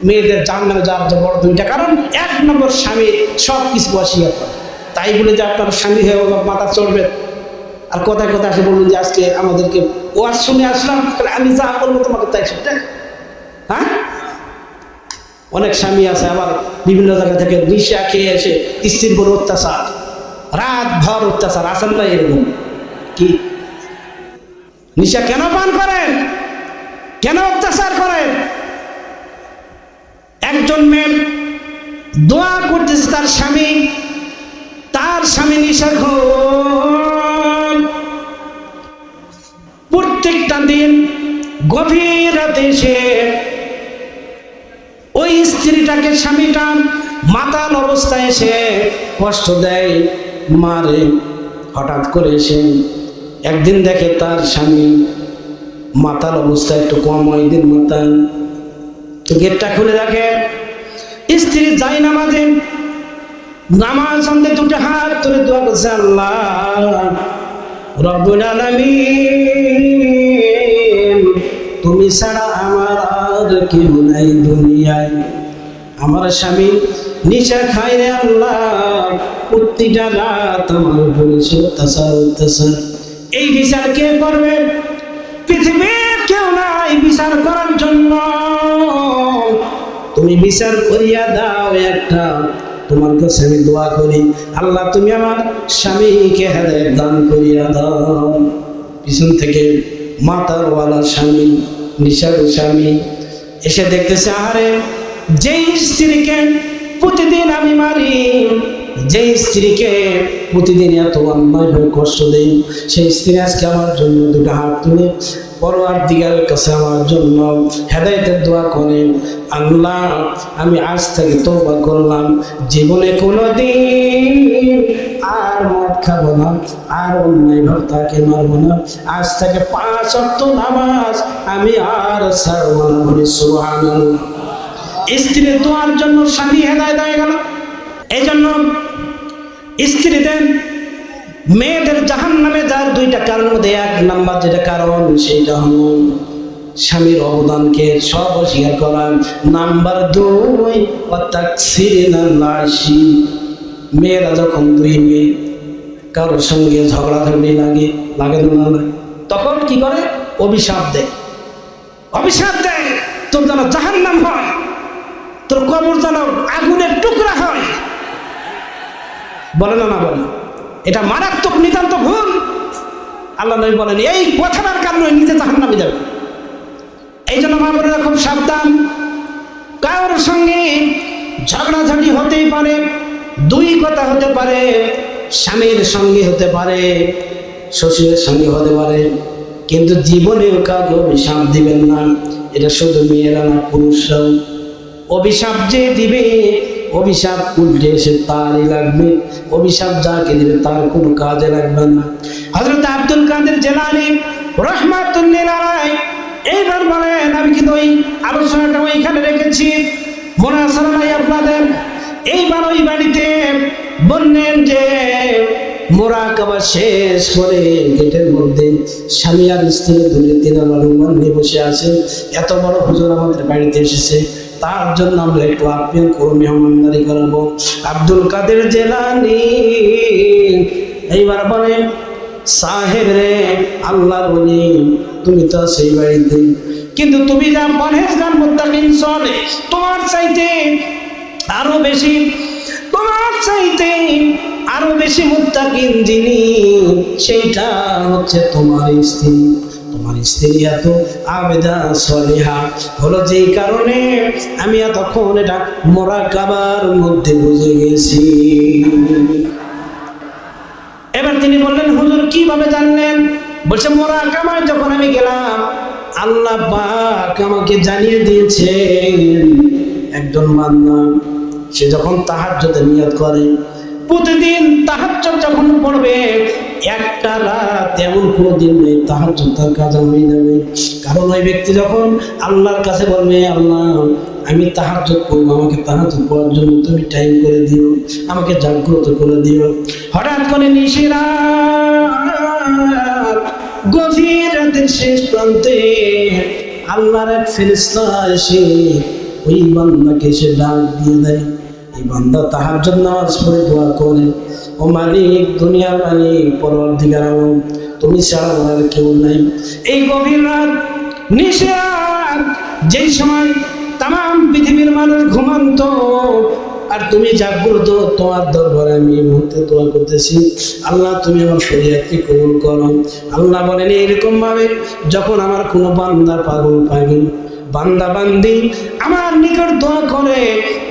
মেয়েদের জান নামে যাওয়ার যে বড় দুইটা কারণ, এক নম্বর স্বামী সব কিছু অস্বীকার করে তাই বলে যে আপনার স্বামী হয়ে মাথা চড়বে আর কথায় কথায় আসে বলুন যে আজকে আমাদেরকে ওয়াজ শুনে আসলাম আমি যা বলব তোমাকে তাই সেটা হ্যাঁ? অনেক স্বামী আছে আবার বিভিন্ন জায়গা থেকে নিশা খেয়ে এসে স্ত্রীর উপর অত্যাচার। রাত ভর অত্যাচার আসেন না এরকম। কি? নিশা কেন পান করেন? কেন অত্যাচার করেন? একজন মেয়ে দোয়া করতেছে তার স্বামী তার স্বামী নিশা প্রত্যেকটা দিন গভীর রাতে সে ওই স্ত্রীটাকে, স্বামীটা মাতাল অবস্থায় এসে কষ্ট দেয়। মারে, হঠাৎ করে এসে একদিন দেখে তার স্বামী মাতাল অবস্থায় একটু কম হয়, দিন মাতাল গেটটা খুলে রাখে স্ত্রী যাই নামাজে নামাজ সামনে দুটো হাত তুলে দোয়া করছে, আল্লাহ তুমি ছাড়া আমার আর কেউ নাই দুনিয়ায়। আমার স্বামী নিশা খাই রে আল্লাহ, প্রতিটা রাত আমার উপরে অত্যাচার অত্যাচার এই বিচার কে করবে? পৃথিবীর কেউ নাই, বিচার করার তুমি বিচার করিয়া দাও একটা। তোমার কাছে আমি দোয়া করি। আল্লাহ, তুমি আমার স্বামীকে হেদায়ত দান করিয়া দাও। পিছন থেকে মাতার ওয়ালা স্বামী নিশার স্বামী এসে দেখতেছে আরে যেই স্ত্রীকে প্রতিদিন আমি মারি, যেই স্ত্রীকে প্রতিদিন এত অন্যায়ভাবে কষ্ট দেই, সেই স্ত্রী আজকে আমার জন্য দুটো হাত তুলে পরোয়ার দিগার কাছে আমার জন্য হেদায়তের দোয়া করেন, আল্লাহ, আমি আজ থেকে তৌবা করলাম, জীবনে কোনো দিন আর মদ খাব না, আর অন্যায় ভাব তাকে মারবো না। আজ থেকে পাঁচ অক্ট নামাজ আমি আর ছাড়বো না বলি, সুবহানাল্লাহ। স্ত্রীর দোয়ার জন্য স্বামী হেদায়ত হয়ে গেল। এই জন্য স্ত্রীদের মেয়েদের জাহান নামে যার দুইটা কারণ মধ্যে এক নাম্বার যেটা কারণ সেইটা হল স্বামীর অবদানকে সব অস্বীকার করা। নাম্বার দুই অর্থাৎ সিরিনাশি মেয়েরা যখন দুই মেয়ে কারোর সঙ্গে ঝগড়াঝগড়ি লাগে লাগে না তখন কি করে? অভিশাপ দেয়। অভিশাপ দেয়, তোর যেন জাহান নাম হয়, তোর কবর যেন আগুনের টুকরা হয়। বলে না না বলে। এটা মারাত্মক নিতান্ত ভুল। আল্লাহ নবী বলেন, এই কথাটার কারণে নিজে জাহান নামে যাবে। এই জন্য মা খুব সাবধান। কারোর সঙ্গে ঝগড়াঝাটি হতেই পারে, দুই কথা হতে পারে, স্বামীর সঙ্গে হতে পারে, শ্বশুরের সঙ্গে হতে পারে, কিন্তু জীবনেও কাউকে অভিশাপ দিবেন না। এটা শুধু মেয়েরা না, পুরুষরাও। অভিশাপ যে দিবে অভিশাপ উল্টে এসে তারই লাগবে। অভিশাপ যাকে দিবে তার কোনো কাজে লাগবে না। হজরত আব্দুল কাদের জেলানি রহমাতুল্লিল এইবার বলেন, আমি কিন্তু ওই আলোচনাটা ওইখানে রেখেছি। মনে আছে না ভাই আপনাদের। এইবার ওই বাড়িতে বললেন যে মোরাকাবা শেষ করে গেটের মধ্যে স্বামী আর স্ত্রী রহমান নিয়ে বসে আছে। এত বড় হুজুর আমাদের বাড়িতে এসেছে। তার জন্য আমরা একটু আপ্যায়ন করব, মেহমানদারি করাবো। আব্দুল কাদের জেলানি, এইবার বলেন, সাহেব রে, আল্লাহর বলি তুমি তো সেই বাড়িতে। কিন্তু তুমি যা পরহেজগার মুত্তাকিন চলে তোমার চাইতে আরও বেশি, তোমার চাইতে আরও বেশি মুত্তাকিন যিনি, সেইটা হচ্ছে তোমার স্ত্রী। তোমার স্ত্রী এত আবেদা, সলিহা। হলো যেই কারণে আমি এতক্ষণ এটা মোরা কাবার মধ্যে বুঝে গেছি। এবার তিনি বললেন, হুজুর, কীভাবে জানলেন? বলছে, মোরা কামায় যখন আমি গেলাম, আল্লাহ পাক আমাকে জানিয়ে দিয়েছেন। একজন বান্দা, সে যখন তাহাজ্জুদের নিয়ত করে, প্রতিদিন তাহাজ্জুদ যখন পড়বে একটা রাত এমন কোনো দিন নেই, তাহাজ্জুদ তার কাজ হয়ে যাবে কারণ ওই ব্যক্তি যখন আল্লাহর কাছে বলবে, আল্লাহ, আমি তাহাজ্জুদ পড়ব আমাকে তাহাজ্জুদ করার জন্য তুমি টাইম করে দিও, আমাকে জাগ্রত করে দিও। হঠাৎ করে নিশিরা গভীর রাতের শেষ প্রান্তে আল্লাহর এক ফেরেশতা এসে ওই বান্দাকে সে ডাক দিয়ে দেয়। এই বান্দা তাহার জন্য নামাজ পড়ে দোয়া করে। ও মালিক, দুনিয়ার মালিক, পরবর্তীকার তুমি ছাড়া আমার কেউ নাই। এই গভীর রাত, নিশার, যেই সময় তাম পৃথিবীর মানুষ ঘুমান্ত, আর তুমি জাগ্রত, তোমার দরবারে আমি এই মুহূর্তে দোয়া করতেছি, আল্লাহ তুমি আমার শরীরকে কবুল করো। আল্লাহ বলেন এরকম ভাবে যখন আমার কোনো বান্দা পাগল পাগল বান্দা বান্দি আমার নিকট দোয়া করে,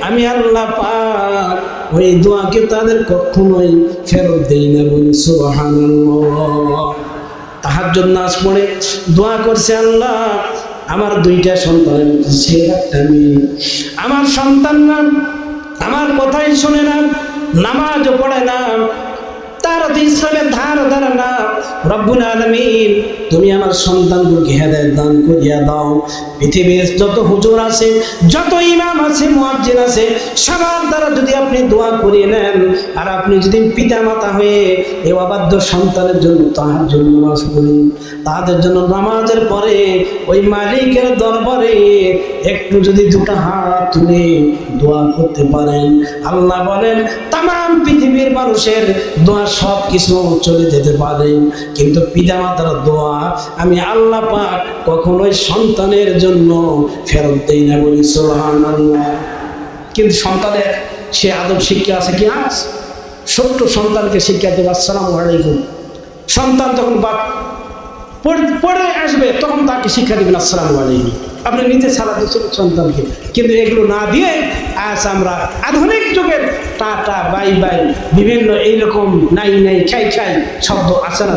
আমি আল্লাহ পাক ওই দোয়াকে তাদের কখনোই ফেরত দেই না বলি তাহার জন্য আজ পড়ে দোয়া করছে আল্লাহ, আমার দুইটা সন্তান, সে একটা মেয়ে। আমার সন্তান না, আমার কথাই শোনে না, নামাজও পড়ে না, তার ইসলামের ধার ধারা না রব্বুল আলমিন, তুমি আমার সন্তানগুলোকে হেদায়ত দান করিয়া দাও। পৃথিবীর যত হুজুর আছে, যত ইমাম আছে, মুয়াজ্জিন আছে, সবার দ্বারা যদি আপনি দোয়া করিয়ে নেন, আর আপনি যদি পিতা মাতা হয়ে এ অবাধ্য সন্তানের জন্য তাহার জন্য নামাজ পড়ি তাদের জন্য নামাজের পরে ওই মালিকের দরবারে একটু যদি দুটো হাত তুলে দোয়া করতে পারেন। আল্লাহ বলেন তাম পৃথিবীর মানুষের দোয়া সব কিছু চলে যেতে পারে। কিন্তু পিতা মাতার দোয়া আমি আল্লাহ পাক কখনোই সন্তানের জন্য ফেরত দেই না বলি সোহান কিন্তু সন্তানের, সে আদব শিক্ষা আছে কি? আজ ছোট্ট সন্তানকে শিক্ষা দেবে, আসসালাম আলাইকুম। সন্তান তখন পড়ে- পড়ে আসবে, তখন তাকে শিক্ষা দেবেন, আসসালাম আলাইকুম। আপনি নিজে ছাড়া দিচ্ছেন সন্তানকে। কিন্তু এগুলো না দিয়ে আজ আমরা আধুনিক যুগের টাটা, বাই বাই, বিভিন্ন এইরকম নাই নাই খাই খাই শব্দ আছে না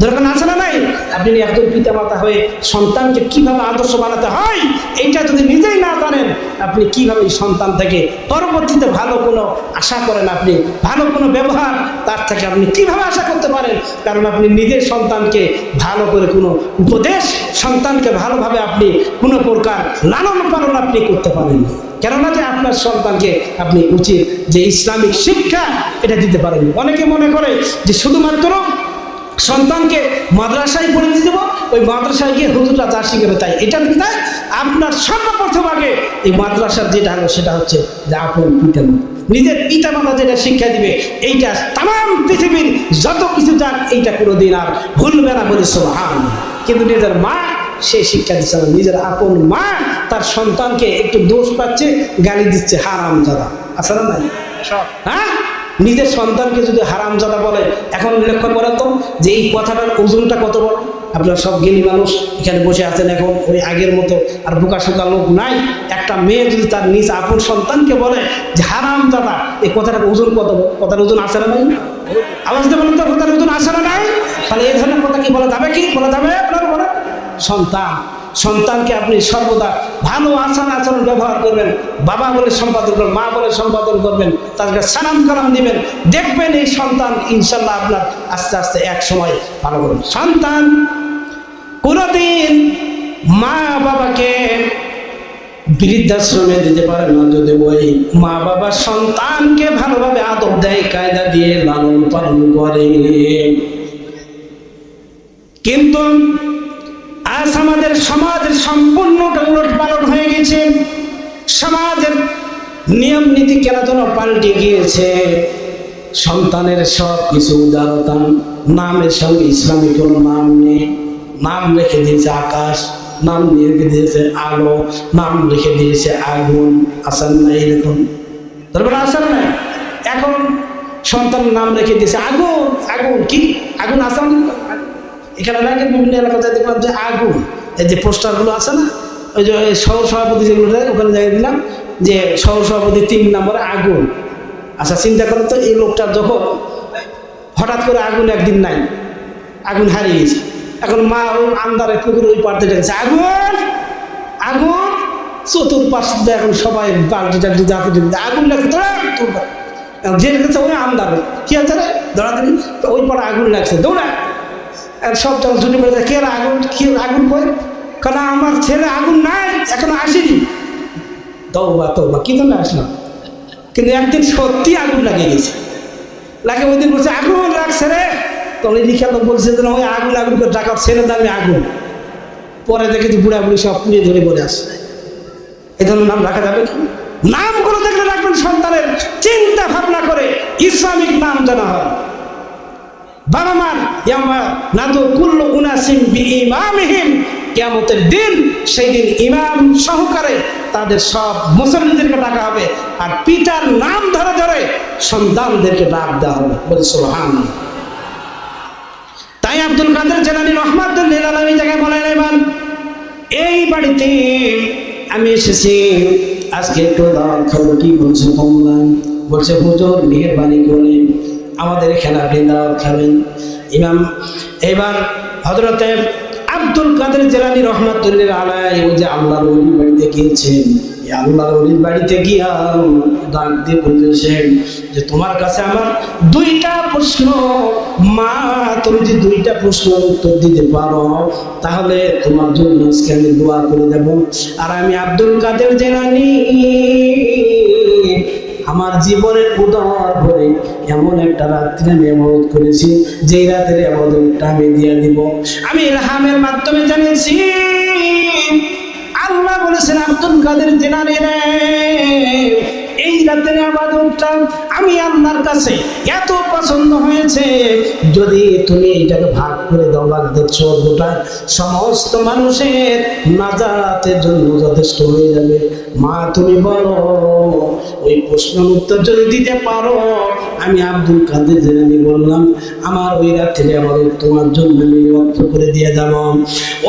দরকার আছে না নাই? আপনি একজন পিতা মাতা হয়ে সন্তানকে কীভাবে আদর্শ বানাতে হয়, এইটা যদি নিজেই না জানেন, আপনি কীভাবে সন্তান থেকে পরবর্তীতে ভালো কোনো আশা করেন আপনি, ভালো কোনো ব্যবহার, তার থেকে আপনি কীভাবে আশা করতে পারেন? কারণ আপনি নিজের সন্তানকে ভালো করে কোনো উপদেশ, সন্তানকে ভালোভাবে আপনি কোনো প্রকার লালন পালন আপনি করতে পারেন। কেননা যে আপনার সন্তানকে আপনি উচিত যে ইসলামিক শিক্ষা এটা দিতে পারেন। অনেকে মনে করে যে শুধুমাত্র সন্তানকে মাদ্রাসায় পড়ে দিয়ে দেবো ওই মাদ্রাসায় গিয়ে হুজুরটা যা শিখাবে তাই। এটা তাই আপনার সর্বপ্রথম আগে এই মাদ্রাসার যেটা হলো সেটা হচ্ছে যে আপন পিতা নিজের পিতা মাতা যেটা শিক্ষা দিবে এইটা তাম পৃথিবীর যত কিছু যাক এইটা কোনো দিন আর ভুলবে না বলে সোহান কিন্তু নিজের মা সে শিক্ষা দিচ্ছে না। নিজের আপন মা তার সন্তানকে একটু দোষ পাচ্ছে গালি দিচ্ছে হারাম আছে না নাই? হ্যাঁ? নিজের সন্তানকে যদি হারাম জাদা বলে, এখন লক্ষ্য করেন তো যে এই কথাটার ওজনটা কত বড়? আপনার সব জ্ঞানী মানুষ এখানে বসে আছেন এখন, ওই আগের মতো আর বোকা শোকা লোক নাই। একটা মেয়ে যদি তার নিজ আপন সন্তানকে বলে যে হারাম দাদা এই কথাটার ওজন কত কথার ওজন আসে না নাই আওয়াজ দিয়ে বলেন তো, কথার ওজন আসে না নাই তাহলে এই ধরনের কথা কি বলা যাবে কি? বলা যাবে আপনার সন্তান। সন্তানকে আপনি সর্বদা ভালো আচার আচরণ ব্যবহার করবেন। বাবা বলে সম্পাদন করবেন, মা বলে সম্পাদন করবেন, তাদেরকে সালাম কালাম দিবেন। দেখবেন এই সন্তান ইনশাল্লাহ আপনার আস্তে আস্তে এক সময় ভালো করবেন সন্তান, কোনোদিন মা বাবাকে বৃদ্ধাশ্রমে দিতে পারে না, যদি ওই মা বাবা সন্তানকে ভালোভাবে আদব দেয়, কায়দা দিয়ে লালন পালন করে। কিন্তু আজ আমাদের সমাজের সম্পূর্ণটা উলট পালট হয়ে গেছে। সমাজের নিয়ম নীতি কেন যেন পাল্টে গিয়েছে। সন্তানের সব কিছু উদারতা নামের সঙ্গে ইসলামী কোনো নাম নেই। নাম রেখে দিয়েছে আকাশ, নাম রেখে দিয়েছে আলো, নাম রেখে দিয়েছে আগুন, আসান না এরকম। তারপরে আসান না এখন সন্তান নাম রেখে দিয়েছে আগুন আগুন কি? আগুন আসান? এখানে লাগে বিভিন্ন এলাকাতে দেখলাম যে আগুন। এই যে পোস্টারগুলো আছে না, ওই যে সহ সভাপতি যেগুলো ওখানে জায়গায় দিলাম যে সহ সভাপতি তিন নম্বরে আগুন। আচ্ছা চিন্তা করো তো, এই লোকটার যখন হঠাৎ করে আগুন একদিন নাই, আগুন হারিয়ে গেছে। এখন মা ওই আন্দারে পুকুর ওই পাড়তে গেছে আগুন! আগুন! চতুর্পাশ এখন সবাই বালতি টালতি যাতে আগুন লাগছে যে রেখেছে ওই আন্দার কি আছে রে? দৌড়াদৌড়ি তো ওই পাড়ে আগুন লাগছে দৌড়া সব যখন ছুটি পড়ে যায়, কে আগুন কে আগুন কই কারণ আমার ছেলে আগুন নাই এখনও আসেনি। তৌবা তৌবা কি জন্য আসলাম কিন্তু একদিন সত্যি আগুন লাগিয়ে গেছে। লাগে ওই দিন বলছে আগুন লাগছে রে। এই রিক্সা লোক বলছে যে না, ওই আগুন আগুন করে টাকা ছেলে দামে আগুন। পরে দেখে যে বুড়া বুড়ি সব পুড়িয়ে ধরে পড়ে আসছে এই জন্য নাম রাখা যাবে কি? নামগুলো দেখলে রাখবেন সন্তানের চিন্তা ভাবনা করে ইসলামিক নাম জানা হয়। ইয়ামা নাদু কুল্লু উনাসিম বি ইমামিহিম কিয়ামতের দিন সেই দিন ইমাম সহকারে তাদের সব মুসল্লিদেরকে ডাকা হবে আর পিতার নাম ধরে ধরে সন্তানদেরকে ডাক দেওয়া হবে। বলে সুবহান তাই আব্দুল কাদের জেলানি রহমাতুল্লিল আলমী জায়গায় বলেন এবার এই বাড়িতে আমি এসেছি। আজকে একটু দাওয়াত খাব কি বলছে? কমলাম বলছে, হুজুর, মেহরবানি করে আমাদের এখানে আপনি দাওয়াত ইমাম, এবার হজরতে আব্দুল কাদের জেলানি রহমাতুল্লিল আলাই ওই যে আল্লাহর ওলির বাড়িতে গিয়েছেন, এই আল্লাহর ওলির বাড়িতে গিয়া ডাক দিয়ে বলতেছেন যে, তোমার কাছে আমার দুইটা প্রশ্ন। মা, তুমি যদি দুইটা প্রশ্ন উত্তর দিতে পারো, তাহলে তোমার জন্য আজকে আমি দোয়া করে দেব। আর আমি আব্দুল কাদের জেলানি আমার জীবনের উদার ভরে এমন একটা রাত্রে আমি এমত করেছি যে রাতের এমনটা আমি দিয়ে দিব। আমি ইলহামের মাধ্যমে জানিয়েছি, আল্লাহ বলেছেন, আব্দুল কাদের জেনারে এই রাতের আবাদতটা আমি আপনার কাছে এত পছন্দ হয়েছে। যদি তুমি এটাকে ভাগ করে দাও লাগতে গোটা সমস্ত মানুষের নাজাতের জন্য যথেষ্ট হয়ে যাবে। মা, তুমি বলো ওই প্রশ্নের উত্তর যদি দিতে পারো, আমি আব্দুল কাদের জেনে বললাম, আমার ওই রাত্রে আমার তোমার জন্য আমি অর্থ করে দিয়ে যাব।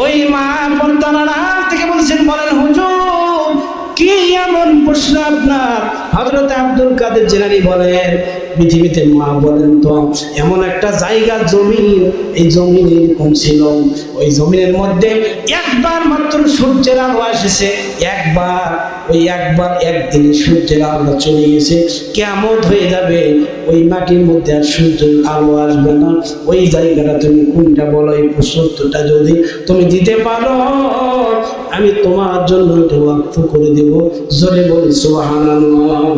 ওই মা বর্তমান থেকে বলছেন, বলেন হুজুর, কি এমন প্রশ্ন আপনার? হজরত আব্দুল কাদের জেনারি বলেন, পৃথিবীতে মা বলেন তো, এমন একটা জায়গা, জমিন, এই জমিন এরকম ছিল? ওই জমিনের মধ্যে একবার মাত্র সূর্যের আলো এসেছে একবার, ওই একবার একদিনে সূর্যের আলো চলে গেছে কেমন হয়ে যাবে, ওই মাটির মধ্যে আর সূর্যের আলো আসবে না। ওই জায়গাটা তুমি কোনটা বলো, এই প্রশ্নটা যদি তুমি দিতে পারো, আমি তোমার জন্য এটা করে দেব। জোরে বলি সুবহানাল্লাহ। amor